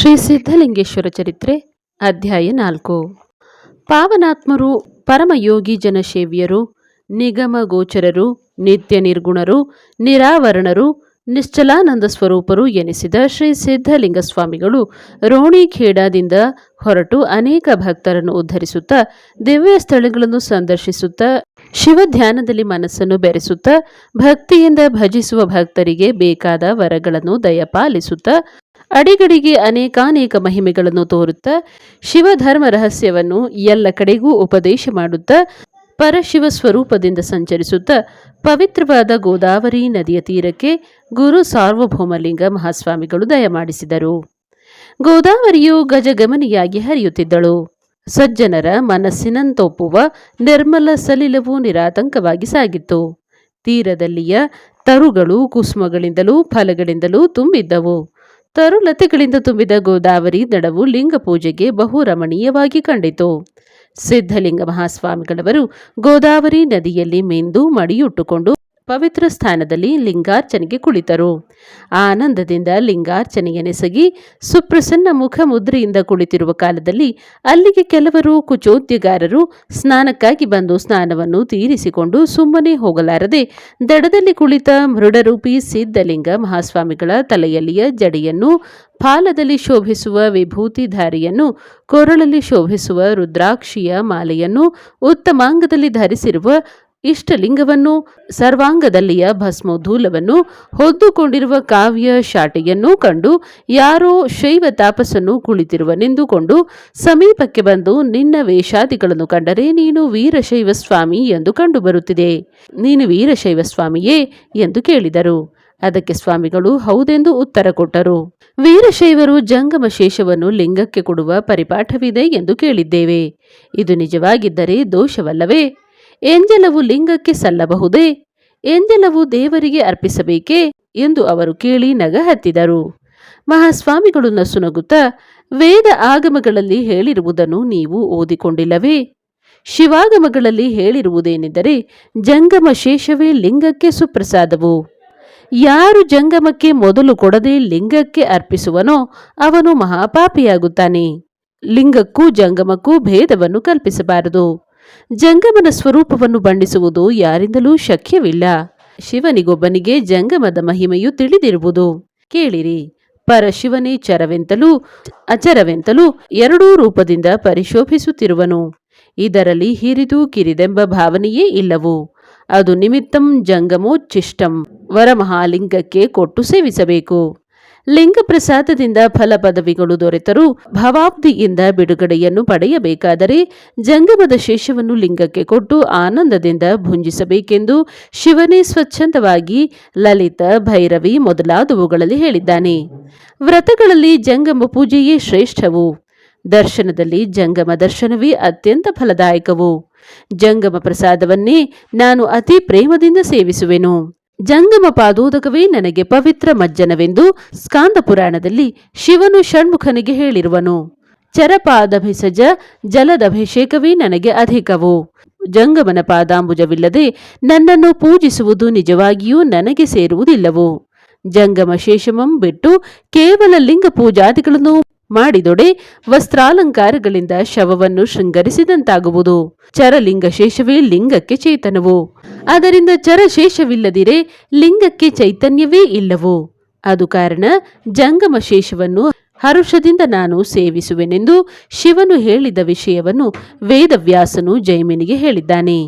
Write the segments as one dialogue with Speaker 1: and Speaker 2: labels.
Speaker 1: ಶ್ರೀ ಸಿದ್ಧಲಿಂಗೇಶ್ವರ ಚರಿತ್ರೆ, ಅಧ್ಯಾಯ ನಾಲ್ಕು. ಪಾವನಾತ್ಮರು, ಪರಮಯೋಗಿ ನಿಗಮ ಗೋಚರರು, ನಿತ್ಯ ನಿರ್ಗುಣರು, ನಿರಾವರಣರು, ನಿಶ್ಚಲಾನಂದ ಸ್ವರೂಪರು ಎನಿಸಿದ ಶ್ರೀ ಸಿದ್ಧಲಿಂಗ ಸ್ವಾಮಿಗಳು ರೋಣಿಖೇಡಾದಿಂದ ಹೊರಟು ಅನೇಕ ಭಕ್ತರನ್ನು ಉದ್ಧರಿಸುತ್ತಾ, ದಿವ್ಯ ಸ್ಥಳಗಳನ್ನು ಸಂದರ್ಶಿಸುತ್ತಾ, ಶಿವಧ್ಯಾನದಲ್ಲಿ ಮನಸ್ಸನ್ನು ಬೆರೆಸುತ್ತಾ, ಭಕ್ತಿಯಿಂದ ಭಜಿಸುವ ಭಕ್ತರಿಗೆ ಬೇಕಾದ ವರಗಳನ್ನು ದಯಪಾಲಿಸುತ್ತಾ ಅಡಿಗಡಿಗೆ ಅನೇಕಾನೇಕ ಮಹಿಮೆಗಳನ್ನು ತೋರುತ್ತಾ ಶಿವಧರ್ಮ ರಹಸ್ಯವನ್ನು ಎಲ್ಲ ಕಡೆಗೂ ಉಪದೇಶ ಮಾಡುತ್ತ ಪರಶಿವ ಸ್ವರೂಪದಿಂದ ಸಂಚರಿಸುತ್ತ ಪವಿತ್ರವಾದ ಗೋದಾವರಿ ನದಿಯ ತೀರಕ್ಕೆ ಗುರು ಸಾರ್ವಭೌಮಲಿಂಗ ಮಹಾಸ್ವಾಮಿಗಳು ದಯಮಾಡಿಸಿದರು. ಗೋದಾವರಿಯು ಗಜಗಮನಿಯಾಗಿ ಹರಿಯುತ್ತಿದ್ದಳು. ಸಜ್ಜನರ ಮನಸ್ಸಿನಂತೊಪ್ಪುವ ನಿರ್ಮಲ ಸಲಿಲವು ನಿರಾತಂಕವಾಗಿ ಸಾಗಿತ್ತು. ತೀರದಲ್ಲಿಯ ತರುಗಳು ಕುಸುಮಗಳಿಂದಲೂ ಫಲಗಳಿಂದಲೂ ತುಂಬಿದ್ದವು. ತರುಲತೆಗಳಿಂದ ತುಂಬಿದ ಗೋದಾವರಿ ದಡವು ಲಿಂಗ ಪೂಜೆಗೆ ಬಹು ರಮಣೀಯವಾಗಿ ಕಂಡಿತು. ಸಿದ್ಧಲಿಂಗ ಮಹಾಸ್ವಾಮಿಗಳವರು ಗೋದಾವರಿ ನದಿಯಲ್ಲಿ ಮೆಂದು ಮಡಿಯುಟ್ಟುಕೊಂಡು ಪವಿತ್ರ ಸ್ಥಾನದಲ್ಲಿ ಲಿಂಗಾರ್ಚನೆಗೆ ಕುಳಿತರು. ಆನಂದದಿಂದ ಲಿಂಗಾರ್ಚನೆಯನೆಸಗಿ ಸುಪ್ರಸನ್ನ ಮುಖ ಮುದ್ರೆಯಿಂದ ಕುಳಿತಿರುವ ಕಾಲದಲ್ಲಿ ಅಲ್ಲಿಗೆ ಕೆಲವರು ಕುಚೋದ್ಯಗಾರರು ಸ್ನಾನಕ್ಕಾಗಿ ಬಂದು ಸ್ನಾನವನ್ನು ತೀರಿಸಿಕೊಂಡು ಸುಮ್ಮನೆ ಹೋಗಲಾರದೆ ದಡದಲ್ಲಿ ಕುಳಿತ ಮೃಡರೂಪಿ ಸಿದ್ಧಲಿಂಗ ಮಹಾಸ್ವಾಮಿಗಳ ತಲೆಯಲ್ಲಿಯ ಜಡೆಯನ್ನು ಫಾಲದಲ್ಲಿ ಶೋಭಿಸುವ ವಿಭೂತಿಧಾರಿಯನ್ನು, ಕೊರಳಲ್ಲಿ ಶೋಭಿಸುವ ರುದ್ರಾಕ್ಷಿಯ ಮಾಲೆಯನ್ನು, ಉತ್ತಮಾಂಗದಲ್ಲಿ ಧರಿಸಿರುವ ಇಷ್ಟಲಿಂಗವನ್ನು, ಸರ್ವಾಂಗದಲ್ಲಿಯ ಭಸ್ಮೋಧೂಲವನ್ನು, ಹೊದ್ದುಕೊಂಡಿರುವ ಕಾವ್ಯ ಶಾಟಿಯನ್ನು ಕಂಡು, ಯಾರೋ ಶೈವ ತಾಪಸನ್ನು ಕುಳಿತಿರುವನೆಂದುಕೊಂಡು ಸಮೀಪಕ್ಕೆ ಬಂದು ನಿನ್ನ ವೇಷಾದಿಗಳನ್ನು ಕಂಡರೆ ನೀನು ವೀರಶೈವ ಸ್ವಾಮಿ ಎಂದು ಕಂಡುಬರುತ್ತಿದೆ. ನೀನು ವೀರಶೈವ ಸ್ವಾಮಿಯೇ ಎಂದು ಕೇಳಿದರು. ಅದಕ್ಕೆ ಸ್ವಾಮಿಗಳು ಹೌದೆಂದು ಉತ್ತರ ಕೊಟ್ಟರು. ವೀರಶೈವರು ಜಂಗಮ ಶೇಷವನ್ನು ಲಿಂಗಕ್ಕೆ ಕೊಡುವ ಪರಿಪಾಠವಿದೆ ಎಂದು ಕೇಳಿದ್ದೇವೆ. ಇದು ನಿಜವಾಗಿದ್ದರೆ ದೋಷವಲ್ಲವೇ? ಎಂಜಲವು ಲಿಂಗಕ್ಕೆ ಸಲ್ಲಬಹುದೇ? ಎಂಜಲವು ದೇವರಿಗೆ ಅರ್ಪಿಸಬೇಕೇ? ಎಂದು ಅವರು ಕೇಳಿ ನಗ ಹತ್ತಿದರು ಮಹಾಸ್ವಾಮಿಗಳು ನಸುನಗುತ್ತಾ, ವೇದ ಆಗಮಗಳಲ್ಲಿ ಹೇಳಿರುವುದನ್ನು ನೀವು ಓದಿಕೊಂಡಿಲ್ಲವೇ? ಶಿವಾಗಮಗಳಲ್ಲಿ ಹೇಳಿರುವುದೇನೆಂದರೆ, ಜಂಗಮ ಶೇಷವೇ ಲಿಂಗಕ್ಕೆ ಸುಪ್ರಸಾದವು. ಯಾರು ಜಂಗಮಕ್ಕೆ ಮೊದಲು ಕೊಡದೆ ಲಿಂಗಕ್ಕೆ ಅರ್ಪಿಸುವನೋ, ಅವನು ಮಹಾಪಾಪಿಯಾಗುತ್ತಾನೆ. ಲಿಂಗಕ್ಕೂ ಜಂಗಮಕ್ಕೂ ಭೇದವನ್ನು ಕಲ್ಪಿಸಬಾರದು. ಜಂಗಮನ ಸ್ವರೂಪವನ್ನು ಬಣ್ಣಿಸುವುದು ಯಾರಿಂದಲೂ ಶಕ್ಯವಿಲ್ಲ. ಶಿವನಿಗೊಬ್ಬನಿಗೆ ಜಂಗಮದ ಮಹಿಮೆಯು ತಿಳಿದಿರುವುದು. ಕೇಳಿರಿ. ಪರಶಿವನೇ ಚರವೆಂತಲೂ, ಅಚರವೆಂತಲೂ ಎರಡೂ ರೂಪದಿಂದ ಪರಿಶೋಭಿಸುತ್ತಿರುವನು. ಇದರಲ್ಲಿ ಹಿರಿದು ಕಿರಿದೆಂಬ ಭಾವನೆಯೇ ಇಲ್ಲವು. ಅದು ನಿಮಿತ್ತಂ ಜಂಗಮೋಚ್ಚಿಷ್ಟಂ ವರಮಹಾಲಿಂಗಕ್ಕೆ ಕೊಟ್ಟು ಸೇವಿಸಬೇಕು. ಲಿಂಗ ಪ್ರಸಾದದಿಂದ ಫಲ ಪದವಿಗಳು ದೊರೆತರೂ ಭವಾಬ್ದಿಯಿಂದ ಬಿಡುಗಡೆಯನ್ನು ಪಡೆಯಬೇಕಾದರೆ ಜಂಗಮದ ಶೇಷವನ್ನು ಲಿಂಗಕ್ಕೆ ಕೊಟ್ಟು ಆನಂದದಿಂದ ಭುಂಜಿಸಬೇಕೆಂದು ಶಿವನೇ ಸ್ವಚ್ಛಂದವಾಗಿ ಲಲಿತ, ಭೈರವಿ ಮೊದಲಾದವುಗಳಲ್ಲಿ ಹೇಳಿದ್ದಾನೆ. ವ್ರತಗಳಲ್ಲಿ ಜಂಗಮ ಪೂಜೆಯೇ ಶ್ರೇಷ್ಠವು. ದರ್ಶನದಲ್ಲಿ ಜಂಗಮ ದರ್ಶನವೇ ಅತ್ಯಂತ ಫಲದಾಯಕವು. ಜಂಗಮ ಪ್ರಸಾದವನ್ನೇ ನಾನು ಅತಿ ಪ್ರೇಮದಿಂದ ಸೇವಿಸುವೆನು. ಜಂಗಮ ಪಾದೋದಕವೇ ನನಗೆ ಪವಿತ್ರ ಮಜ್ಜನವೆಂದು ಸ್ಕಾಂದ ಪುರಾಣದಲ್ಲಿ ಶಿವನು ಷಣ್ಮುಖನಿಗೆ ಹೇಳಿರುವನು. ಚರಪಾದಭಿಸಜ ಜಲದಭಿಷೇಕವೇ ನನಗೆ ಅಧಿಕವು. ಜಂಗಮನ ಪಾದಾಂಬುಜವಿಲ್ಲದೆ ನನ್ನನ್ನು ಪೂಜಿಸುವುದು ನಿಜವಾಗಿಯೂ ನನಗೆ ಸೇರುವುದಿಲ್ಲವು. ಜಂಗಮ ಶೇಷಮಂ ಬಿಟ್ಟು ಕೇವಲ ಲಿಂಗ ಪೂಜಾದಿಗಳನ್ನು ಮಾಡಿದೊಡೆ ವಸ್ತ್ರಾಲಂಕಾರಗಳಿಂದ ಶವವನ್ನು ಶೃಂಗರಿಸಿದಂತಾಗುವುದು. ಚರಲಿಂಗ ಶೇಷವೇ ಲಿಂಗಕ್ಕೆ ಚೇತನವು. ಅದರಿಂದ ಚರಶೇಷವಿಲ್ಲದಿರೆ ಲಿಂಗಕ್ಕೆ ಚೈತನ್ಯವೇ ಇಲ್ಲವು. ಅದು ಕಾರಣ ಜಂಗಮ ಶೇಷವನ್ನು ಹರುಷದಿಂದ ನಾನು ಸೇವಿಸುವೆನೆಂದು ಶಿವನು ಹೇಳಿದ ವಿಷಯವನ್ನು ವೇದವ್ಯಾಸನು ಜೈಮಿನಿಗೆ ಹೇಳಿದ್ದಾನೆ.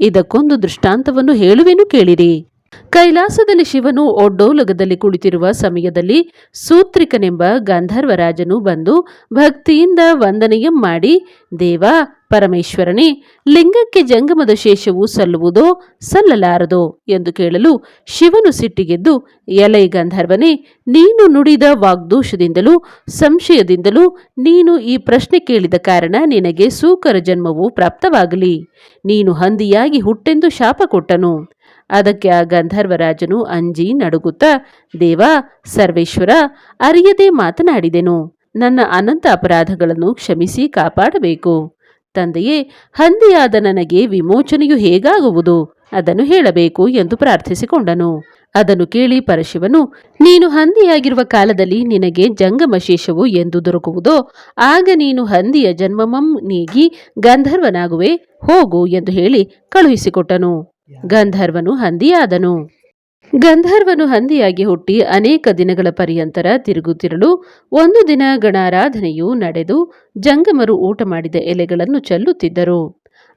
Speaker 1: ಇದಕ್ಕೊಂದು ದೃಷ್ಟಾಂತವನ್ನು ಹೇಳುವೆನು ಕೇಳಿರಿ. ಕೈಲಾಸದಲ್ಲಿ ಶಿವನು ಒಡ್ಡೋಲಗದಲ್ಲಿ ಕುಳಿತಿರುವ ಸಮಯದಲ್ಲಿ ಸೂತ್ರಿಕನೆಂಬ ಗಂಧರ್ವರಾಜನು ಬಂದು ಭಕ್ತಿಯಿಂದ ವಂದನೆಯ ಮಾಡಿ, ದೇವ ಪರಮೇಶ್ವರನೇ, ಲಿಂಗಕ್ಕೆ ಜಂಗಮದ ಶೇಷವು ಸಲ್ಲುವುದೋ ಸಲ್ಲಲಾರದೋ ಎಂದು ಕೇಳಲು ಶಿವನು ಸಿಟ್ಟಿಗೆದ್ದು, ಎಲೈ ಗಂಧರ್ವನೇ, ನೀನು ನುಡಿದ ವಾಗ್ದೋಷದಿಂದಲೂ ಸಂಶಯದಿಂದಲೂ ನೀನು ಈ ಪ್ರಶ್ನೆ ಕೇಳಿದ ಕಾರಣ ನಿನಗೆ ಸೂಕರ ಜನ್ಮವು ಪ್ರಾಪ್ತವಾಗಲಿ. ನೀನು ಹಂದಿಯಾಗಿ ಹುಟ್ಟೆಂದು ಶಾಪ ಕೊಟ್ಟನು. ಅದಕ್ಕೆ ಆ ಗಂಧರ್ವರಾಜನು ಅಂಜಿ ನಡುಗುತ್ತಾ, ದೇವ, ಸರ್ವೇಶ್ವರ, ಅರಿಯದೆ ಮಾತನಾಡಿದೆನು, ನನ್ನ ಅನಂತ ಅಪರಾಧಗಳನ್ನು ಕ್ಷಮಿಸಿ ಕಾಪಾಡಬೇಕು. ತಂದೆಯೇ, ಹಂದಿಯಾದ ನನಗೆ ವಿಮೋಚನೆಯು ಹೇಗಾಗುವುದು? ಅದನ್ನು ಹೇಳಬೇಕು ಎಂದು ಪ್ರಾರ್ಥಿಸಿಕೊಂಡನು. ಅದನ್ನು ಕೇಳಿ ಪರಶಿವನು, ನೀನು ಹಂದಿಯಾಗಿರುವ ಕಾಲದಲ್ಲಿ ನಿನಗೆ ಜಂಗಮಶೇಷವು ಎಂದು ದೊರಕುವುದೋ, ಆಗ ನೀನು ಹಂದಿಯ ಜನ್ಮಮಂ ನೀಗಿ ಗಂಧರ್ವನಾಗುವೆ, ಹೋಗು ಎಂದು ಹೇಳಿ ಕಳುಹಿಸಿಕೊಟ್ಟನು. ಗಂಧರ್ವನು ಹಂದಿಯಾದನು. ಗಂಧರ್ವನು ಹಂದಿಯಾಗಿ ಹುಟ್ಟಿ ಅನೇಕ ದಿನಗಳ ಪರ್ಯಂತರ ತಿರುಗುತ್ತಿರಲು ಒಂದು ದಿನ ಗಣಾರಾಧನೆಯು ನಡೆದು ಜಂಗಮರು ಊಟ ಮಾಡಿದ ಎಲೆಗಳನ್ನು ಚೆಲ್ಲುತ್ತಿದ್ದರು.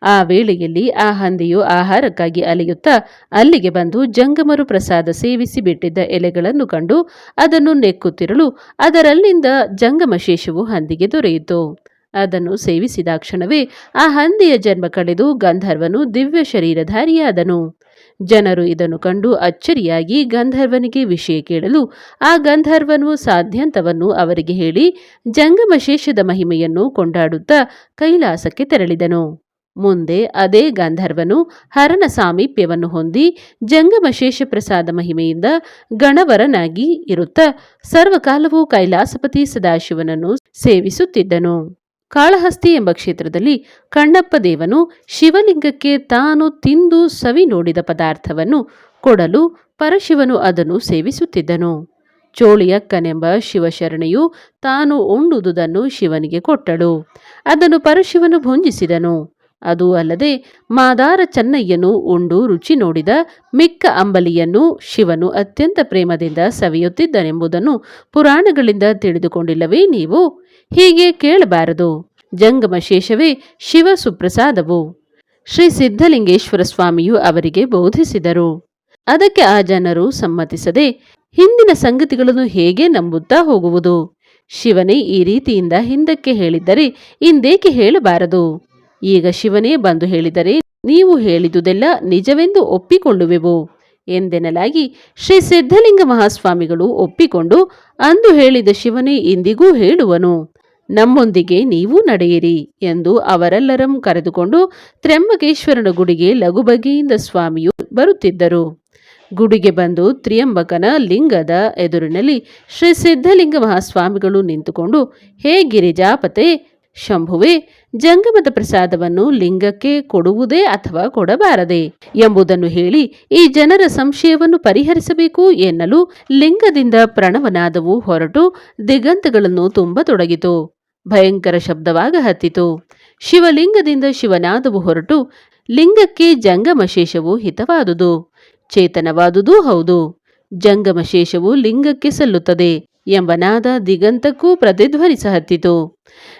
Speaker 1: ಆ ವೇಳೆಯಲ್ಲಿ ಆ ಹಂದಿಯು ಆಹಾರಕ್ಕಾಗಿ ಅಲೆಯುತ್ತಾ ಅಲ್ಲಿಗೆ ಬಂದು ಜಂಗಮರು ಪ್ರಸಾದ ಸೇವಿಸಿ ಬಿಟ್ಟಿದ್ದ ಎಲೆಗಳನ್ನು ಕಂಡು ಅದನ್ನು ನೆಕ್ಕುತ್ತಿರಲು ಅದರಲ್ಲಿಂದ ಜಂಗಮಶೇಷವು ಹಂದಿಗೆ ದೊರೆಯಿತು. ಅದನ್ನು ಸೇವಿಸಿದ ಕ್ಷಣವೇ ಆ ಹಂದಿಯ ಜನ್ಮ ಕಳೆದು ಗಂಧರ್ವನು ದಿವ್ಯ ಶರೀರಧಾರಿಯಾದನು. ಜನರು ಇದನ್ನು ಕಂಡು ಅಚ್ಚರಿಯಾಗಿ ಗಂಧರ್ವನಿಗೆ ವಿಷಯ ಕೇಳಲು ಆ ಗಂಧರ್ವನು ಸಾಧ್ಯಂತವನ್ನು ಅವರಿಗೆ ಹೇಳಿ ಜಂಗಮಶೇಷದ ಮಹಿಮೆಯನ್ನು ಕೊಂಡಾಡುತ್ತಾ ಕೈಲಾಸಕ್ಕೆ ತೆರಳಿದನು. ಮುಂದೆ ಅದೇ ಗಂಧರ್ವನು ಹರನ ಸಾಮೀಪ್ಯವನ್ನು ಹೊಂದಿ ಜಂಗಮಶೇಷ ಪ್ರಸಾದ ಮಹಿಮೆಯಿಂದ ಗಣವರನಾಗಿ ಇರುತ್ತಾ ಸರ್ವಕಾಲವೂ ಕೈಲಾಸಪತಿ ಸದಾಶಿವನನ್ನು ಸೇವಿಸುತ್ತಿದ್ದನು. ಕಾಳಹಸ್ತಿ ಎಂಬ ಕ್ಷೇತ್ರದಲ್ಲಿ ಕಣ್ಣಪ್ಪ ದೇವನು ಶಿವಲಿಂಗಕ್ಕೆ ತಾನು ತಿಂದು ಸವಿ ನೋಡಿದ ಪದಾರ್ಥವನ್ನು ಕೊಡಲು ಪರಶಿವನು ಅದನ್ನು ಸೇವಿಸುತ್ತಿದ್ದನು. ಚೋಳಿಯಕ್ಕನೆಂಬ ಶಿವಶರಣೆಯು ತಾನು ಉಂಡುದುದನ್ನು ಶಿವನಿಗೆ ಕೊಟ್ಟಳು. ಅದನ್ನು ಪರಶಿವನು ಭುಂಜಿಸಿದನು. ಅದು ಅಲ್ಲದೆ ಮಾದಾರ ಚೆನ್ನಯ್ಯನು ಉಂಡು ರುಚಿ ನೋಡಿದ ಮಿಕ್ಕ ಅಂಬಲಿಯನ್ನು ಶಿವನು ಅತ್ಯಂತ ಪ್ರೇಮದಿಂದ ಸವಿಯುತ್ತಿದ್ದನೆಂಬುದನ್ನು ಪುರಾಣಗಳಿಂದ ತಿಳಿದುಕೊಂಡಿಲ್ಲವೇ ನೀವು? ಹೀಗೆ ಕೇಳಬಾರದು. ಜಂಗಮಶೇಷವೇ ಶಿವ ಸುಪ್ರಸಾದವು. ಶ್ರೀ ಸಿದ್ಧಲಿಂಗೇಶ್ವರ ಸ್ವಾಮಿಯು ಅವರಿಗೆ ಬೋಧಿಸಿದರು. ಅದಕ್ಕೆ ಆ ಜನರು ಸಮ್ಮತಿಸದೆ ಹಿಂದಿನ ಸಂಗತಿಗಳನ್ನು ಹೇಗೆ ನಂಬುತ್ತಾ ಹೋಗುವುದು? ಶಿವನೇ ಈ ರೀತಿಯಿಂದ ಹಿಂದಕ್ಕೆ ಹೇಳಿದ್ದರೆ ಇಂದೇಕೆ ಹೇಳಬಾರದು? ಈಗ ಶಿವನೇ ಬಂದು ಹೇಳಿದರೆ, ನೀವು ಹೇಳಿದುದೆಲ್ಲ ನಿಜವೆಂದು ಒಪ್ಪಿಕೊಳ್ಳುವೆವು ಎಂದೆನಲಾಗಿ ಶ್ರೀ ಸಿದ್ಧಲಿಂಗ ಮಹಾಸ್ವಾಮಿಗಳು ಒಪ್ಪಿಕೊಂಡು, ಅಂದು ಹೇಳಿದ ಶಿವನೇ ಇಂದಿಗೂ ಹೇಳುವನು, ನಮ್ಮೊಂದಿಗೆ ನೀವು ನಡೆಯಿರಿ ಎಂದು ಅವರೆಲ್ಲರಂ ಕರೆದುಕೊಂಡು ತ್ರ್ಯಂಬಕೇಶ್ವರನ ಗುಡಿಗೆ ಲಘುಬಗೆಯಿಂದ ಸ್ವಾಮಿಯು ಬರುತ್ತಿದ್ದರು. ಗುಡಿಗೆ ಬಂದು ತ್ರಿಯಂಬಕನ ಲಿಂಗದ ಎದುರಿನಲ್ಲಿ ಶ್ರೀ ಸಿದ್ಧಲಿಂಗ ಮಹಾಸ್ವಾಮಿಗಳು ನಿಂತುಕೊಂಡು, ಹೇ ಗಿರಿಜಾಪತೆ, ಶಂಭುವೆ ಜಂಗಮದ ಪ್ರಸಾದವನ್ನು ಲಿಂಗಕ್ಕೆ ಕೊಡುವುದೇ ಅಥವಾ ಕೊಡಬಾರದೆ ಎಂಬುದನ್ನು ಹೇಳಿ ಈ ಜನರ ಸಂಶಯವನ್ನು ಪರಿಹರಿಸಬೇಕು ಎನ್ನಲು ಲಿಂಗದಿಂದ ಪ್ರಣವನಾದವು ಹೊರಟು ದಿಗಂತಗಳನ್ನು ತುಂಬತೊಡಗಿತು ಭಯಂಕರ ಶಬ್ದವಾಗ ಹತ್ತಿತು. ಶಿವಲಿಂಗದಿಂದ ಶಿವನಾದವು ಹೊರಟು ಲಿಂಗಕ್ಕೆ ಜಂಗಮಶೇಷವು ಹಿತವಾದುದು. ಚೇತನವಾದುದೂ ಹೌದು. ಜಂಗಮಶೇಷವು ಲಿಂಗಕ್ಕೆ ಸಲ್ಲುತ್ತದೆ. ಎಂಬ ನಾದ ದಿಗಂತಕ್ಕೂ ಪ್ರತಿಧ್ವನಿಸ ಹತ್ತಿತು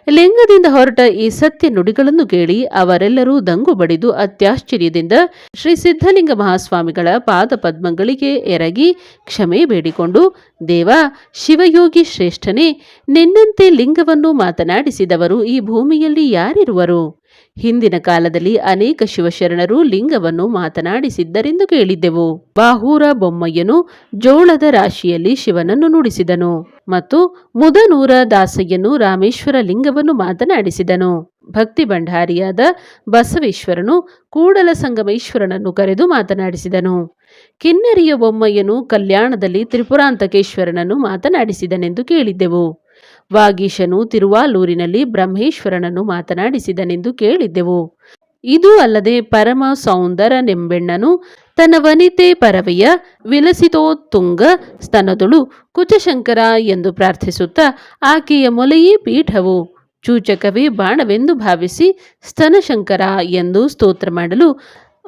Speaker 1: ಲಿಂಗದಿಂದ ಹೊರಟ ಈ ಸತ್ಯ ನುಡಿಗಳನ್ನು ಕೇಳಿ ಅವರೆಲ್ಲರೂ ದಂಗು ಬಡಿದು ಅತ್ಯಾಶ್ಚರ್ಯದಿಂದ ಶ್ರೀ ಸಿದ್ಧಲಿಂಗ ಮಹಾಸ್ವಾಮಿಗಳ ಪಾದ ಪದ್ಮಗಳಿಗೆ ಎರಗಿ ಕ್ಷಮೆ ಬೇಡಿಕೊಂಡು, ದೇವ, ಶಿವಯೋಗಿ ಶ್ರೇಷ್ಠನೇ, ನಿನ್ನಂತೆ ಲಿಂಗವನ್ನು ಮಾತನಾಡಿಸಿದವರು ಈ ಭೂಮಿಯಲ್ಲಿ ಯಾರಿರುವರು? ಹಿಂದಿನ ಕಾಲದಲ್ಲಿ ಅನೇಕ ಶಿವಶರಣರು ಲಿಂಗವನ್ನು ಮಾತನಾಡಿಸಿದ್ದರೆಂದು ಕೇಳಿದ್ದೆವು. ಬಾಹೂರ ಬೊಮ್ಮಯ್ಯನು ಜೋಳದ ರಾಶಿಯಲ್ಲಿ ಶಿವನನ್ನು ನುಡಿಸಿದನು ಮತ್ತು ಮುದನೂರ ದಾಸಯ್ಯನು ರಾಮೇಶ್ವರ ಲಿಂಗವನ್ನು ಮಾತನಾಡಿಸಿದನು. ಭಕ್ತಿ ಭಂಡಾರಿಯಾದ ಬಸವೇಶ್ವರನು ಕೂಡಲ ಸಂಗಮೇಶ್ವರನನ್ನು ಕರೆದು ಮಾತನಾಡಿಸಿದನು. ಕಿನ್ನರಿಯ ಬೊಮ್ಮಯ್ಯನು ಕಲ್ಯಾಣದಲ್ಲಿ ತ್ರಿಪುರಾಂತಕೇಶ್ವರನನ್ನು ಮಾತನಾಡಿಸಿದನೆಂದು ಕೇಳಿದ್ದೆವು. ವಾಗೀಶನು ತಿರುವಾಲೂರಿನಲ್ಲಿ ಬ್ರಹ್ಮೇಶ್ವರನನ್ನು ಮಾತನಾಡಿಸಿದನೆಂದು ಕೇಳಿದ್ದೆವು. ಇದು ಅಲ್ಲದೆ ಪರಮ ಸೌಂದರನೆಂಬೆಣ್ಣನು ತನ್ನ ವನಿತೆ ಪರವೆಯ ವಿಲಸಿತೋತ್ತುಂಗ ಸ್ತನದುಳು ಕುಚಶಂಕರ ಎಂದು ಪ್ರಾರ್ಥಿಸುತ್ತಾ ಆಕೆಯ ಮೊಲೆಯೇ ಪೀಠವು. ಚೂಚಕವೇ ಬಾಣವೆಂದು ಭಾವಿಸಿ ಸ್ತನಶಂಕರ ಎಂದು ಸ್ತೋತ್ರ ಮಾಡಲು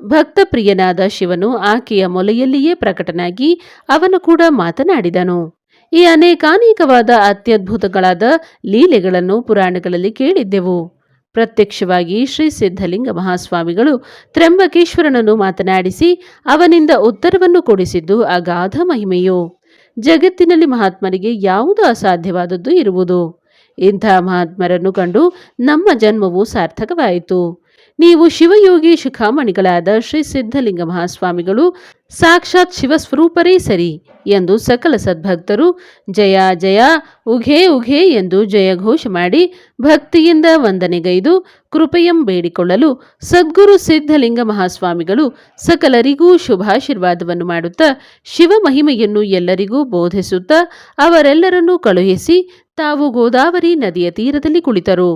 Speaker 1: ಭಕ್ತಪ್ರಿಯನಾದ ಶಿವನು ಆಕೆಯ ಮೊಲೆಯಲ್ಲಿಯೇ ಪ್ರಕಟನಾಗಿ ಅವನು ಕೂಡ ಮಾತನಾಡಿದನು. ಈ ಅನೇಕಾನೇಕವಾದ ಅತ್ಯದ್ಭುತಗಳಾದ ಲೀಲೆಗಳನ್ನು ಪುರಾಣಗಳಲ್ಲಿ ಕೇಳಿದ್ದೆವು. ಪ್ರತ್ಯಕ್ಷವಾಗಿ ಶ್ರೀ ಸಿದ್ಧಲಿಂಗ ಮಹಾಸ್ವಾಮಿಗಳು ತ್ರಂಬಕೇಶ್ವರನನ್ನು ಮಾತನಾಡಿಸಿ ಅವನಿಂದ ಉತ್ತರವನ್ನು ಕೊಡಿಸಿದ್ದು ಅಗಾಧ ಮಹಿಮೆಯು. ಜಗತ್ತಿನಲ್ಲಿ ಮಹಾತ್ಮರಿಗೆ ಯಾವುದು ಅಸಾಧ್ಯವಾದದ್ದು ಇರುವುದು. ಇಂಥ ಮಹಾತ್ಮರನ್ನು ಕಂಡು ನಮ್ಮ ಜನ್ಮವು ಸಾರ್ಥಕವಾಯಿತು. ನೀವು ಶಿವಯೋಗಿ ಶಿಖಾಮಣಿಗಳಾದ ಶ್ರೀ ಸಿದ್ಧಲಿಂಗ ಮಹಾಸ್ವಾಮಿಗಳು, ಸಾಕ್ಷಾತ್ ಶಿವಸ್ವರೂಪರೇ ಸರಿ ಎಂದು ಸಕಲ ಸದ್ಭಕ್ತರು ಜಯ ಜಯ, ಉಘೇ ಉಘೇ ಎಂದು ಜಯಘೋಷ ಮಾಡಿ ಭಕ್ತಿಯಿಂದ ವಂದನೆಗೈದು ಕೃಪೆಯಂ ಬೇಡಿಕೊಳ್ಳಲು ಸದ್ಗುರು ಸಿದ್ಧಲಿಂಗ ಮಹಾಸ್ವಾಮಿಗಳು ಸಕಲರಿಗೂ ಶುಭಾಶೀರ್ವಾದವನ್ನು ಮಾಡುತ್ತಾ ಶಿವ ಮಹಿಮೆಯನ್ನು ಎಲ್ಲರಿಗೂ ಬೋಧಿಸುತ್ತಾ ಅವರೆಲ್ಲರನ್ನೂ ಕಳುಹಿಸಿ ತಾವು ಗೋದಾವರಿ ನದಿಯ ತೀರದಲ್ಲಿ ಕುಳಿತರು.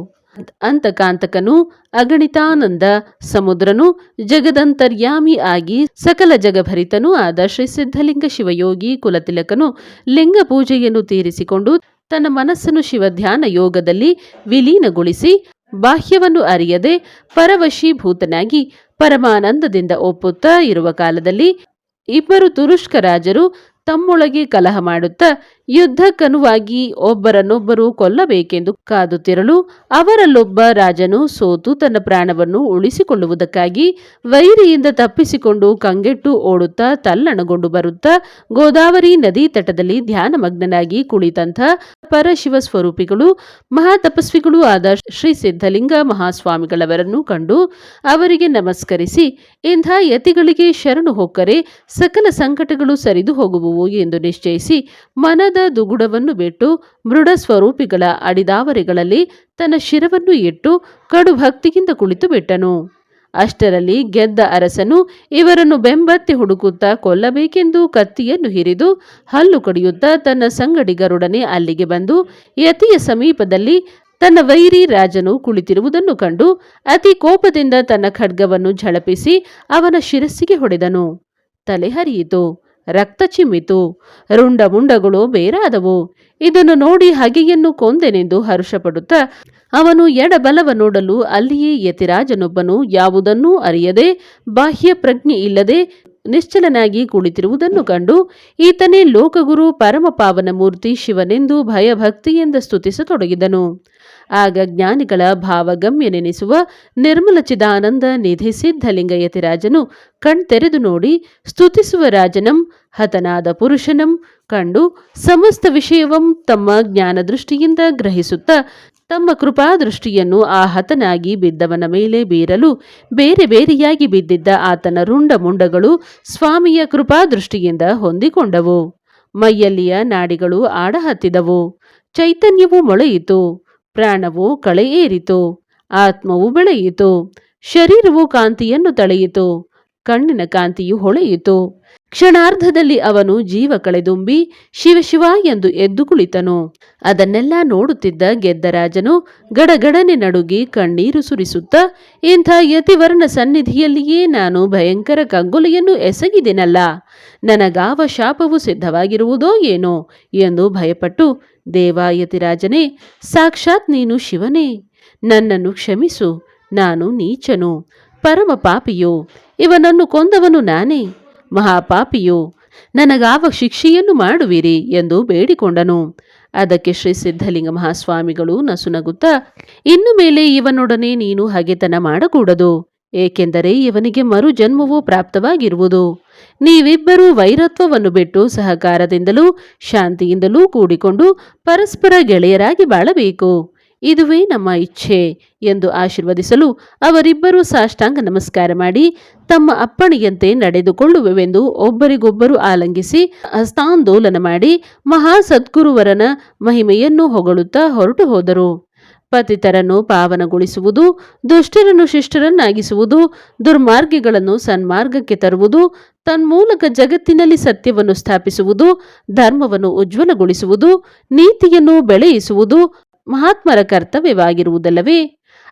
Speaker 1: ಅಂತಕಾಂತಕನು ಅಗಣಿತಾನಂದ ಸಮುದ್ರನು ಜಗದಂತರ್ಯಾಮಿ ಆಗಿ ಸಕಲ ಜಗಭರಿತನೂ ಆದ ಶ್ರೀ ಸಿದ್ಧಲಿಂಗ ಶಿವಯೋಗಿ ಕುಲತಿಲಕನು ಲಿಂಗ ಪೂಜೆಯನ್ನು ತೀರಿಸಿಕೊಂಡು ತನ್ನ ಮನಸ್ಸನ್ನು ಶಿವಧ್ಯಾನ ಯೋಗದಲ್ಲಿ ವಿಲೀನಗೊಳಿಸಿ ಬಾಹ್ಯವನ್ನು ಅರಿಯದೆ ಪರವಶೀಭೂತನಾಗಿ ಪರಮಾನಂದದಿಂದ ಒಪ್ಪುತ್ತಾ ಇರುವ ಕಾಲದಲ್ಲಿ ಇಬ್ಬರು ತುರುಷ್ಕ ರಾಜರು ತಮ್ಮೊಳಗೆ ಕಲಹ ಮಾಡುತ್ತಾ ಯುದ್ಧಕ್ಕನುವಾಗಿ ಒಬ್ಬರನ್ನೊಬ್ಬರು ಕೊಲ್ಲಬೇಕೆಂದು ಕಾದುತ್ತಿರಲು ಅವರಲ್ಲೊಬ್ಬ ರಾಜನು ಸೋತು ತನ್ನ ಪ್ರಾಣವನ್ನು ಉಳಿಸಿಕೊಳ್ಳುವುದಕ್ಕಾಗಿ ವೈರಿಯಿಂದ ತಪ್ಪಿಸಿಕೊಂಡು ಕಂಗೆಟ್ಟು ಓಡುತ್ತಾ ತಲ್ಲಣಗೊಂಡು ಬರುತ್ತಾ ಗೋದಾವರಿ ನದಿ ತಟದಲ್ಲಿ ಧ್ಯಾನಮಗ್ನನಾಗಿ ಕುಳಿತಂಥ ಪರಶಿವ ಸ್ವರೂಪಿಗಳು ಮಹಾತಪಸ್ವಿಗಳೂ ಆದ ಶ್ರೀ ಸಿದ್ಧಲಿಂಗ ಮಹಾಸ್ವಾಮಿಗಳವರನ್ನು ಕಂಡು ಅವರಿಗೆ ನಮಸ್ಕರಿಸಿ, ಇಂಥ ಯತಿಗಳಿಗೆ ಶರಣು ಹೊಕ್ಕರೆ ಸಕಲ ಸಂಕಟಗಳು ಸರಿದು ಹೋಗುವುವು ಎಂದು ನಿಶ್ಚಯಿಸಿ ಮನದ ದುಗುಡವನ್ನು ಬಿಟ್ಟು ಮೃಡ ಸ್ವರೂಪಿಗಳ ಅಡಿದಾವರೆಗಳಲ್ಲಿ ತನ್ನ ಶಿರವನ್ನು ಇಟ್ಟು ಕಡು ಭಕ್ತಿಯಿಂದ ಕುಳಿತು ಬಿಟ್ಟನು. ಅಷ್ಟರಲ್ಲಿ ಗೆದ್ದ ಅರಸನು ಇವರನ್ನು ಬೆಂಬತ್ತಿ ಹುಡುಕುತ್ತಾ ಕೊಲ್ಲಬೇಕೆಂದು ಕತ್ತಿಯನ್ನು ಹಿರಿದು ಹಲ್ಲು ಕಡಿಯುತ್ತಾ ತನ್ನ ಸಂಗಡಿಗರೊಡನೆ ಅಲ್ಲಿಗೆ ಬಂದು ಯತಿಯ ಸಮೀಪದಲ್ಲಿ ತನ್ನ ವೈರಿ ರಾಜನು ಕುಳಿತಿರುವುದನ್ನು ಕಂಡು ಅತಿ ಕೋಪದಿಂದ ತನ್ನ ಖಡ್ಗವನ್ನು ಝಳಪಿಸಿ ಅವನ ಶಿರಸ್ಸಿಗೆ ಹೊಡೆದನು. ತಲೆ ಹರಿಯಿತು. ರಕ್ತ ಚಿಮ್ಮಿತು. ರುಂಡ ಮುಂಡಗಳು ಬೇರಾದವು. ಇದನ್ನು ನೋಡಿ ಹಗೆಯನ್ನು ಕೊಂದೆನೆಂದು ಹರ್ಷಪಡುತ್ತಾ ಅವನು ಎಡಬಲವ ನೋಡಲು ಅಲ್ಲಿಯೇ ಯತಿರಾಜನೊಬ್ಬನು ಯಾವುದನ್ನೂ ಅರಿಯದೆ ಬಾಹ್ಯ ಪ್ರಜ್ಞೆ ಇಲ್ಲದೆ ನಿಶ್ಚಲನಾಗಿ ಕುಳಿತಿರುವುದನ್ನು ಕಂಡು ಈತನೇ ಲೋಕಗುರು ಪರಮಪಾವನ ಮೂರ್ತಿ ಶಿವನೆಂದು ಭಯಭಕ್ತಿಯಿಂದ ಸ್ತುತಿಸತೊಡಗಿದನು. ಆಗ ಜ್ಞಾನಿಗಳ ಭಾವಗಮ್ಯನೆನಿಸುವ ನಿರ್ಮಲ ಚಿದಾನಂದ ನಿಧಿ ಸಿದ್ಧಲಿಂಗಯತಿರಾಜನು ಕಣ್ತೆರೆದು ನೋಡಿ, ಸ್ತುತಿಸುವ ರಾಜನಂ, ಹತನಾದ ಪುರುಷನಂ, ಕಂಡು ಸಮಸ್ತ ವಿಷಯವಂ ತಮ್ಮ ಜ್ಞಾನದೃಷ್ಟಿಯಿಂದ ಗ್ರಹಿಸುತ್ತಾ ತಮ್ಮ ಕೃಪಾದೃಷ್ಟಿಯನ್ನು ಆ ಹತನಾಗಿ ಬಿದ್ದವನ ಮೇಲೆ ಬೀರಲು ಬೇರೆ ಬೇರೆಯಾಗಿ ಬಿದ್ದಿದ್ದ ಆತನ ರುಂಡ ಮುಂಡಗಳು ಸ್ವಾಮಿಯ ಕೃಪಾದೃಷ್ಟಿಯಿಂದ ಹೊಂದಿಕೊಂಡವು. ಮೈಯಲ್ಲಿಯ ನಾಡಿಗಳು ಆಡಹತ್ತಿದವು. ಚೈತನ್ಯವು ಮೊಳೆಯಿತು. ಪ್ರಾಣವು ಕಳೆಯೇರಿತು, ಆತ್ಮವು ಬೆಳೆಯಿತು, ಶರೀರವು ಕಾಂತಿಯನ್ನು ತಳೆಯಿತು, ಕಣ್ಣಿನ ಕಾಂತಿಯು ಹೊಳೆಯಿತು. ಕ್ಷಣಾರ್ಧದಲ್ಲಿ ಅವನು ಜೀವ ಕಳೆದುಂಬಿ ಶಿವಶಿವ ಎಂದು ಎದ್ದು ಕುಳಿತನು. ಅದನ್ನೆಲ್ಲ ನೋಡುತ್ತಿದ್ದ ಗೆದ್ದರಾಜನು ಗಡಗಡನೆ ನಡುಗಿ ಕಣ್ಣೀರು ಸುರಿಸುತ್ತಾ, ಇಂಥ ಯತಿವರ್ಣ ಸನ್ನಿಧಿಯಲ್ಲಿಯೇ ನಾನು ಭಯಂಕರ ಕಂಗೊಲೆಯನ್ನು ಎಸಗಿದೆನಲ್ಲ, ನನಗಾವ ಶಾಪವು ಸಿದ್ಧವಾಗಿರುವುದೋ ಏನೋ? ಎಂದು ಭಯಪಟ್ಟು ದೇವ ಯತಿರಾಜನೇ ಸಾಕ್ಷಾತ್ ನೀನು ಶಿವನೇ. ನನ್ನನ್ನು ಕ್ಷಮಿಸು, ನಾನು ನೀಚನು. ಪರಮ ಪಾಪಿಯೋ, ಇವನನ್ನು ಕೊಂದವನು ನಾನೇ. ಮಹಾಪಾಪಿಯೋ, ನನಗಾವ ಶಿಕ್ಷೆಯನ್ನು ಮಾಡುವಿರಿ ಎಂದು ಬೇಡಿಕೊಂಡನು. ಅದಕ್ಕೆ ಶ್ರೀ ಸಿದ್ಧಲಿಂಗ ಮಹಾಸ್ವಾಮಿಗಳು ನಸುನಗುತ್ತಾ, ಇನ್ನು ಮೇಲೆ ಇವನೊಡನೆ ನೀನು ಹಗೆತನ ಮಾಡಕೂಡದು. ಏಕೆಂದರೆ ಇವನಿಗೆ ಮರು ಜನ್ಮವು ಪ್ರಾಪ್ತವಾಗಿರುವುದು. ನೀವಿಬ್ಬರೂ ವೈರತ್ವವನ್ನು ಬಿಟ್ಟು ಸಹಕಾರದಿಂದಲೂ ಶಾಂತಿಯಿಂದಲೂ ಕೂಡಿಕೊಂಡು ಪರಸ್ಪರ ಗೆಳೆಯರಾಗಿ ಬಾಳಬೇಕು. ಇದುವೇ ನಮ್ಮ ಇಚ್ಛೆ ಎಂದು ಆಶೀರ್ವದಿಸಲು ಅವರಿಬ್ಬರೂ ಸಾಷ್ಟಾಂಗ ನಮಸ್ಕಾರ ಮಾಡಿ ತಮ್ಮ ಅಪ್ಪಣೆಯಂತೆ ನಡೆದುಕೊಳ್ಳುವೆವೆಂದು ಒಬ್ಬರಿಗೊಬ್ಬರು ಆಲಂಗಿಸಿ ಹಸ್ತಾಂದೋಲನ ಮಾಡಿ ಮಹಾ ಸದ್ಗುರುವರನ ಮಹಿಮೆಯನ್ನು ಹೊಗಳುತ್ತಾ ಹೊರಟು ಹೋದರು ಪತಿತರನ್ನು ಪಾವನಗೊಳಿಸುವುದು, ದುಷ್ಟರನ್ನು ಶಿಷ್ಟರನ್ನಾಗಿಸುವುದು, ದುರ್ಮಾರ್ಗಿಗಳನ್ನು ಸನ್ಮಾರ್ಗಕ್ಕೆ ತರುವುದು, ತನ್ಮೂಲಕ ಜಗತ್ತಿನಲ್ಲಿ ಸತ್ಯವನ್ನು ಸ್ಥಾಪಿಸುವುದು, ಧರ್ಮವನ್ನು ಉಜ್ವಲಗೊಳಿಸುವುದು, ನೀತಿಯನ್ನು ಬೆಳೆಯಿಸುವುದು, ಮಹಾತ್ಮರ ಕರ್ತವ್ಯವಾಗಿರುವುದಲ್ಲವೇ?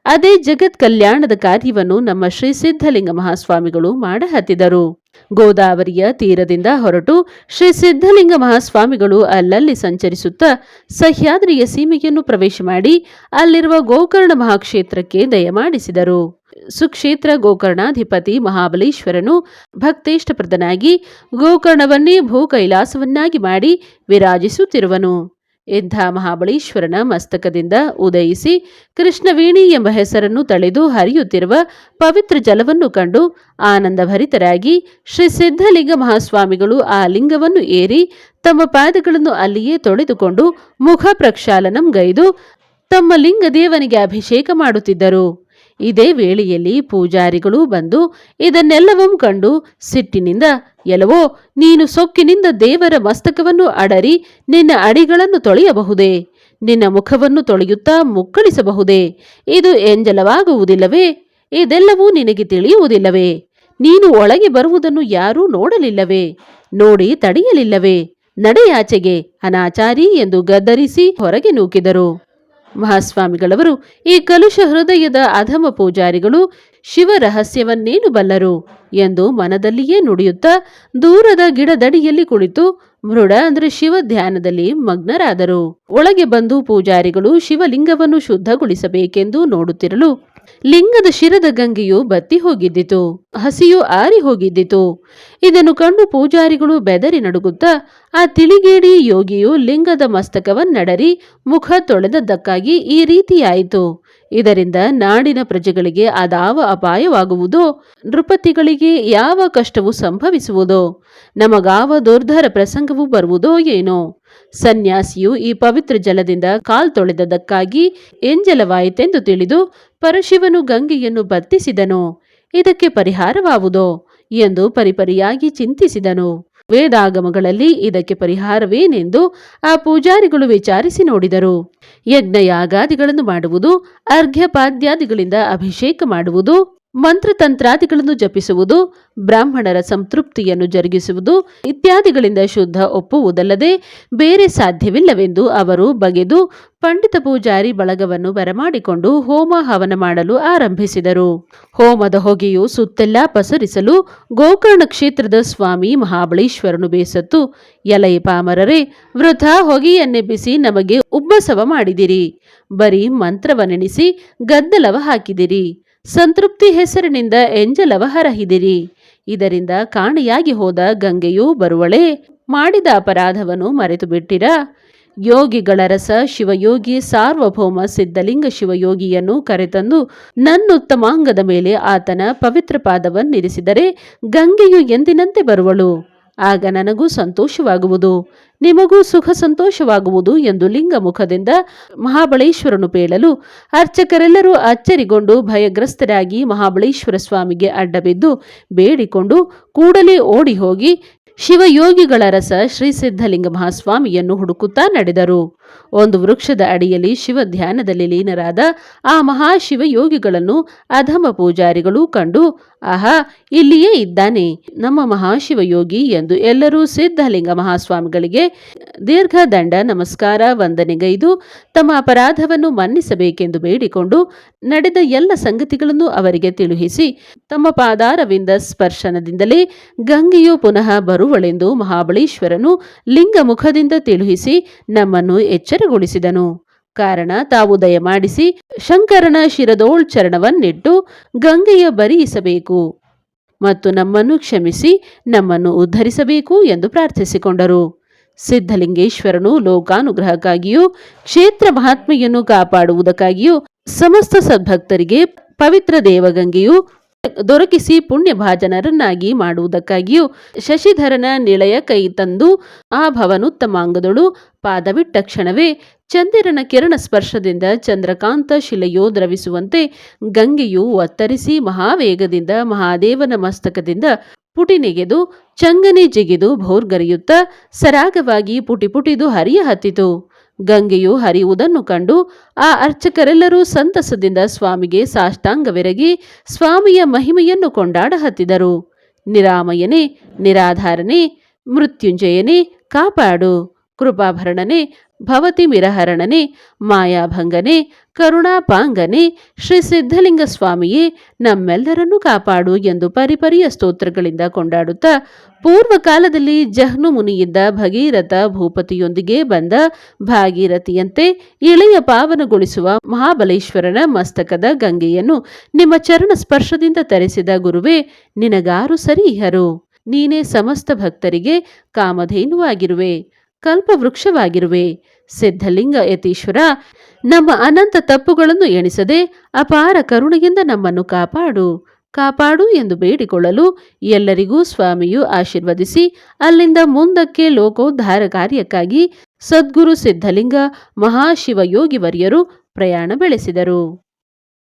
Speaker 1: ಅದೇ ಜಗತ್ ಕಲ್ಯಾಣದ ಕಾರ್ಯವನ್ನು ನಮ್ಮ ಶ್ರೀ ಸಿದ್ಧಲಿಂಗ ಮಹಾಸ್ವಾಮಿಗಳು ಮಾಡಹತ್ತಿದರು. ಗೋದಾವರಿಯ ತೀರದಿಂದ ಹೊರಟು ಶ್ರೀ ಸಿದ್ಧಲಿಂಗ ಮಹಾಸ್ವಾಮಿಗಳು ಅಲ್ಲಲ್ಲಿ ಸಂಚರಿಸುತ್ತಾ ಸಹ್ಯಾದ್ರಿಯ ಸೀಮೆಯನ್ನು ಪ್ರವೇಶ ಮಾಡಿ ಅಲ್ಲಿರುವ ಗೋಕರ್ಣ ಮಹಾಕ್ಷೇತ್ರಕ್ಕೆ ದಯಮಾಡಿಸಿದರು ಸುಕ್ಷೇತ್ರ ಗೋಕರ್ಣಾಧಿಪತಿ ಮಹಾಬಲೇಶ್ವರನು ಭಕ್ತೇಷ್ಟಪ್ರದನಾಗಿ ಗೋಕರ್ಣವನ್ನೇ ಭೂ ಕೈಲಾಸವನ್ನಾಗಿ ಮಾಡಿ ವಿರಾಜಿಸುತ್ತಿರುವನು. ಇಂಥ ಮಹಾಬಳೇಶ್ವರನ ಮಸ್ತಕದಿಂದ ಉದಯಿಸಿ ಕೃಷ್ಣವೇಣಿ ಎಂಬ ಹೆಸರನ್ನು ತಳೆದು ಹರಿಯುತ್ತಿರುವ ಪವಿತ್ರ ಜಲವನ್ನು ಕಂಡು ಆನಂದಭರಿತರಾಗಿ ಶ್ರೀ ಸಿದ್ಧಲಿಂಗ ಮಹಾಸ್ವಾಮಿಗಳು ಆ ಲಿಂಗವನ್ನು ಏರಿ ತಮ್ಮ ಪಾದಗಳನ್ನು ಅಲ್ಲಿಯೇ ತೊಳೆದುಕೊಂಡು ಮುಖ ಪ್ರಕ್ಷಾಲನಂಗೈದು ತಮ್ಮ ಲಿಂಗ ದೇವನಿಗೆ ಅಭಿಷೇಕ ಮಾಡುತ್ತಿದ್ದರು. ಇದೇ ವೇಳೆಯಲ್ಲಿ ಪೂಜಾರಿಗಳು ಬಂದು ಇದನ್ನೆಲ್ಲವೂ ಕಂಡು ಸಿಟ್ಟಿನಿಂದ, ಎಲ್ಲವೋ, ನೀನು ಸೊಕ್ಕಿನಿಂದ ದೇವರ ಮಸ್ತಕವನ್ನು ಅಡರಿ, ನಿನ್ನ ಅಡಿಗಳನ್ನು ತೊಳೆಯಬಹುದೇ? ನಿನ್ನ ಮುಖವನ್ನು ತೊಳೆಯುತ್ತಾ ಮುಕ್ಕಳಿಸಬಹುದೇ? ಇದು ಎಂಜಲವಾಗುವುದಿಲ್ಲವೇ? ಇದೆಲ್ಲವೂ ನಿನಗೆ ತಿಳಿಯುವುದಿಲ್ಲವೇ? ನೀನು ಒಳಗೆ ಬರುವುದನ್ನು ಯಾರೂ ನೋಡಲಿಲ್ಲವೇ? ನೋಡಿ ತಡೆಯಲಿಲ್ಲವೇ? ನಡೆಯಾಚೆಗೆ ಅನಾಚಾರಿ ಎಂದು ಗದ್ದರಿಸಿ ಹೊರಗೆ ನೂಕಿದರು. ಮಹಾಸ್ವಾಮಿಗಳವರು ಈ ಕಲುಷ ಹೃದಯದ ಅಧಮ ಪೂಜಾರಿಗಳು ಶಿವರಹಸ್ಯವನ್ನೇನು ಬಲ್ಲರು? ಎಂದು ಮನದಲ್ಲಿಯೇ ನುಡಿಯುತ್ತಾ ದೂರದ ಗಿಡದಡಿಯಲ್ಲಿ ಕುಳಿತು ಮೃಡ ಅಂದ್ರೆ ಶಿವ ಧ್ಯಾನದಲ್ಲಿ ಮಗ್ನರಾದರು. ಒಳಗೆ ಬಂದು ಪೂಜಾರಿಗಳು ಶಿವಲಿಂಗವನ್ನು ಶುದ್ಧಗೊಳಿಸಬೇಕೆಂದು ನೋಡುತ್ತಿರಲು ಲಿಂಗದ ಶಿರದ ಗಂಗೆಯು ಬತ್ತಿ ಹೋಗಿದ್ದಿತು, ಹಸಿಯು ಆರಿ ಹೋಗಿದ್ದಿತು. ಇದನ್ನು ಕಂಡು ಪೂಜಾರಿಗಳು ಬೆದರಿ ನಡುಗುತ್ತಾ ಆ ತಿಳಿಗೇಡಿ ಯೋಗಿಯು ಲಿಂಗದ ಮಸ್ತಕವನ್ನಡರಿ ಮುಖ ತೊಳೆದದ್ದಕ್ಕಾಗಿ ಈ ರೀತಿಯಾಯಿತು. ಇದರಿಂದ ನಾಡಿನ ಪ್ರಜೆಗಳಿಗೆ ಅದಾವ ಅಪಾಯವಾಗುವುದೋ, ನೃಪತಿಗಳಿಗೆ ಯಾವ ಕಷ್ಟವೂ ಸಂಭವಿಸುವುದೋ, ನಮಗಾವ ದುರ್ಧರ ಪ್ರಸಂಗವೂ ಬರುವುದೋ ಏನೋ. ಸನ್ಯಾಸಿಯು ಈ ಪವಿತ್ರ ಜಲದಿಂದ ಕಾಲ್ ತೊಳೆದದಕ್ಕಾಗಿ ಎಂಜಲವಾಯಿತೆಂದು ತಿಳಿದು ಪರಶಿವನು ಗಂಗೆಯನ್ನು ಬತ್ತಿಸಿದನು. ಇದಕ್ಕೆ ಪರಿಹಾರವಾವುದೋ ಎಂದು ಪರಿಪರಿಯಾಗಿ ಚಿಂತಿಸಿದನು. ವೇದಾಗಮಗಳಲ್ಲಿ ಇದಕ್ಕೆ ಪರಿಹಾರವೇನೆಂದು ಆ ಪೂಜಾರಿಗಳು ವಿಚಾರಿಸಿ ನೋಡಿದರು. ಯಜ್ಞ ಯಾಗಾದಿಗಳನ್ನು ಮಾಡುವುದು ಅರ್ಘ್ಯಪಾದ್ಯಾದಿಗಳಿಂದ ಅಭಿಷೇಕ ಮಾಡುವುದು ಮಂತ್ರತಂತ್ರಾದಿಗಳನ್ನು ಜಪಿಸುವುದು, ಬ್ರಾಹ್ಮಣರ ಸಂತೃಪ್ತಿಯನ್ನು ಜರುಗಿಸುವುದು, ಇತ್ಯಾದಿಗಳಿಂದ ಶುದ್ಧ ಒಪ್ಪುವುದಲ್ಲದೆ ಬೇರೆ ಸಾಧ್ಯವಿಲ್ಲವೆಂದು ಅವರು ಬಗೆದು ಪಂಡಿತ ಪೂಜಾರಿ ಬಳಗವನ್ನು ಬರಮಾಡಿಕೊಂಡು ಹೋಮ ಹವನ ಮಾಡಲು ಆರಂಭಿಸಿದರು. ಹೋಮದ ಹೊಗೆಯು ಸುತ್ತೆಲ್ಲ ಪಸರಿಸಲು ಗೋಕರ್ಣ ಕ್ಷೇತ್ರದ ಸ್ವಾಮಿ ಮಹಾಬಳೇಶ್ವರನು ಬೇಸತ್ತು, ಎಲೈ ಪಾಮರರೇ, ವೃಥಾ ಹೊಗೆಯನ್ನೆಬ್ಬಿಸಿ ನಮಗೆ ಉಬ್ಬಸವ ಮಾಡಿದಿರಿ, ಬರೀ ಮಂತ್ರವನೆಣಿಸಿ ಗದ್ದಲವ ಹಾಕಿದಿರಿ. ಸಂತೃಪ್ತಿ ಹೆಸರಿನಿಂದ ಎಂಜಲವ ಹರಹಿದಿರಿ ಇದರಿಂದ ಕಾಣೆಯಾಗಿ ಹೋದ ಗಂಗೆಯೂ ಬರುವಳೆ. ಮಾಡಿದ ಅಪರಾಧವನ್ನು ಮರೆತು ಬಿಟ್ಟಿರ ಯೋಗಿಗಳ ರಸ ಶಿವಯೋಗಿ, ಸಾರ್ವಭೌಮ ಸಿದ್ಧಲಿಂಗ ಶಿವಯೋಗಿಯನ್ನು ಕರೆತಂದು ನನ್ನುತ್ತಮಾಂಗದ ಮೇಲೆ ಆತನ ಪವಿತ್ರ ಪಾದವನ್ನಿರಿಸಿದರೆ ಗಂಗೆಯು ಎಂದಿನಂತೆ ಬರುವಳು. ಆಗ ನನಗೂ ಸಂತೋಷವಾಗುವುದು, ನಿಮಗೂ ಸುಖ ಸಂತೋಷವಾಗುವುದು ಎಂದು ಲಿಂಗ ಮುಖದಿಂದ ಮಹಾಬಳೇಶ್ವರನು ಪೇಳಲು ಅರ್ಚಕರೆಲ್ಲರೂ ಅಚ್ಚರಿಗೊಂಡು ಭಯಗ್ರಸ್ತರಾಗಿ ಮಹಾಬಳೇಶ್ವರ ಸ್ವಾಮಿಗೆ ಅಡ್ಡಬಿದ್ದು ಬೇಡಿಕೊಂಡು ಕೂಡಲೇ ಓಡಿ ಹೋಗಿ ಶಿವಯೋಗಿಗಳ ರಸ ಶ್ರೀ ಸಿದ್ಧಲಿಂಗ ಮಹಾಸ್ವಾಮಿಯನ್ನು ಹುಡುಕುತ್ತಾ ನಡೆದರು. ಒಂದು ವೃಕ್ಷದ ಅಡಿಯಲ್ಲಿ ಶಿವ ಧ್ಯಾನದಲ್ಲಿ ಲೀನರಾದ ಆ ಮಹಾಶಿವಯೋಗಿಗಳನ್ನು ಅಧಮ ಪೂಜಾರಿಗಳು ಕಂಡು ಆಹಾ, ಇಲ್ಲಿಯೇ ಇದ್ದಾನೆ. ನಮ್ಮ ಮಹಾಶಿವಯೋಗಿ ಎಂದು ಎಲ್ಲರೂ ಸಿದ್ಧಲಿಂಗ ಮಹಾಸ್ವಾಮಿಗಳಿಗೆ ದೀರ್ಘ ದಂಡ, ನಮಸ್ಕಾರ, ವಂದನೆಗೈದು. ತಮ್ಮ ಅಪರಾಧವನ್ನು ಮನ್ನಿಸಬೇಕೆಂದು ಬೇಡಿಕೊಂಡು ನಡೆದ ಎಲ್ಲ ಸಂಗತಿಗಳನ್ನು ಅವರಿಗೆ ತಿಳಿಸಿ ತಮ್ಮ ಪಾದಾರವಿಂದ ಸ್ಪರ್ಶನದಿಂದಲೇ ಗಂಗೆಯು ಪುನಃ ಬರುವಳೆಂದು ಮಹಾಬಳೇಶ್ವರನು ಲಿಂಗ ಮುಖದಿಂದ ತಿಳಿಸಿ ನಮ್ಮನ್ನು ಎಚ್ಚರಗೊಳಿಸಿದನು. ಕಾರಣ ತಾವು ದಯಮಾಡಿಸಿ ಶಂಕರನ ಶಿರದೋಳ್ ಚರಣವನ್ನಿಟ್ಟು ಗಂಗೆಯ ಬರಿಯಿಸಬೇಕು ಮತ್ತು ನಮ್ಮನ್ನು ಕ್ಷಮಿಸಿ ನಮ್ಮನ್ನು ಉದ್ಧರಿಸಬೇಕು ಎಂದು ಪ್ರಾರ್ಥಿಸಿಕೊಂಡರು. ಸಿದ್ಧಲಿಂಗೇಶ್ವರನು ಲೋಕಾನುಗ್ರಹಕ್ಕಾಗಿಯೂ, ಕ್ಷೇತ್ರ ಮಹಾತ್ಮೆಯನ್ನು ಕಾಪಾಡುವುದಕ್ಕಾಗಿಯೂ, ಸಮಸ್ತ ಸದ್ಭಕ್ತರಿಗೆ ಪವಿತ್ರ ದೇವಗಂಗೆಯು ದೊರಕಿಸಿ ಪುಣ್ಯಭಾಜನರನ್ನಾಗಿ ಮಾಡುವುದಕ್ಕಾಗಿಯೂ ಶಶಿಧರನ ನಿಳಯ ಕೈ ತಂದು ಆ ಭವನುತ್ತಮಾಂಗದಳು ಪಾದವಿಟ್ಟ ಕ್ಷಣವೇ ಚಂದಿರನ ಕಿರಣ ಸ್ಪರ್ಶದಿಂದ ಚಂದ್ರಕಾಂತ ಶಿಲೆಯೋ ದ್ರವಿಸುವಂತೆ ಗಂಗೆಯು ಒತ್ತರಿಸಿ ಮಹಾವೇಗದಿಂದ ಮಹಾದೇವನ ಮಸ್ತಕದಿಂದ ಪುಟಿನೆಗೆದು ಚಂಗನೆ ಜಿಗಿದು ಭೋರ್ಗರಿಯುತ್ತ ಸರಾಗವಾಗಿ ಪುಟಿಪುಟಿದು ಹರಿಯ ಹತ್ತಿತು. ಗಂಗೆಯು ಹರಿಯುವುದನ್ನು ಕಂಡು ಆ ಅರ್ಚಕರೆಲ್ಲರೂ ಸಂತಸದಿಂದ ಸ್ವಾಮಿಗೆ ಸಾಷ್ಟಾಂಗವೆರಗಿ ಸ್ವಾಮಿಯ ಮಹಿಮೆಯನ್ನು ಕೊಂಡಾಡ ಹತ್ತಿದರು. ನಿರಾಮಯನೆ, ನಿರಾಧಾರನೆ, ಮೃತ್ಯುಂಜಯನೆ, ಕಾಪಾಡು. ಕೃಪಾಭರಣನೆ ಭವತಿ ಮಿರಹರಣನೆ ಮಾಯಾಭಂಗನೆ ಕರುಣಾಪಾಂಗನೆ ಶ್ರೀ ಸಿದ್ಧಲಿಂಗ ಸ್ವಾಮಿಯೇ, ನಮ್ಮೆಲ್ಲರನ್ನೂ ಕಾಪಾಡು ಎಂದು ಪರಿಪರಿಯ ಸ್ತೋತ್ರಗಳಿಂದ ಕೊಂಡಾಡುತ್ತಾ ಪೂರ್ವ ಕಾಲದಲ್ಲಿ ಜಹ್ನು ಮುನಿಯಿದ್ದ ಭಗೀರಥ ಭೂಪತಿಯೊಂದಿಗೆ ಬಂದ ಭಾಗೀರಥಿಯಂತೆ ಇಳೆಯ ಪಾವನಗೊಳಿಸುವ ಮಹಾಬಲೇಶ್ವರನ ಮಸ್ತಕದ ಗಂಗೆಯನ್ನು ನಿಮ್ಮ ಚರಣ ಸ್ಪರ್ಶದಿಂದ ತರಿಸಿದ ಗುರುವೇ, ನಿನಗಾರು ಸರಿಹರು. ನೀನೇ ಸಮಸ್ತ ಭಕ್ತರಿಗೆ ಕಾಮಧೇನುವಾಗಿರುವೆ. ಕಲ್ಪವೃಕ್ಷವಾಗಿರುವೆ. ಸಿದ್ಧಲಿಂಗ ಯತೀಶ್ವರ, ನಮ್ಮ ಅನಂತ ತಪ್ಪುಗಳನ್ನು ಎಣಿಸದೆ ಅಪಾರ ಕರುಣೆಯಿಂದ ನಮ್ಮನ್ನು ಕಾಪಾಡು. ಕಾಪಾಡು ಎಂದು ಬೇಡಿಕೊಳ್ಳಲು ಎಲ್ಲರಿಗೂ ಸ್ವಾಮಿಯು ಆಶೀರ್ವದಿಸಿ ಅಲ್ಲಿಂದ ಮುಂದಕ್ಕೆ ಲೋಕೋದ್ಧಾರ ಕಾರ್ಯಕ್ಕಾಗಿ ಸದ್ಗುರು ಸಿದ್ಧಲಿಂಗ ಮಹಾಶಿವಯೋಗಿವರ್ಯರು ಪ್ರಯಾಣ ಬೆಳೆಸಿದರು.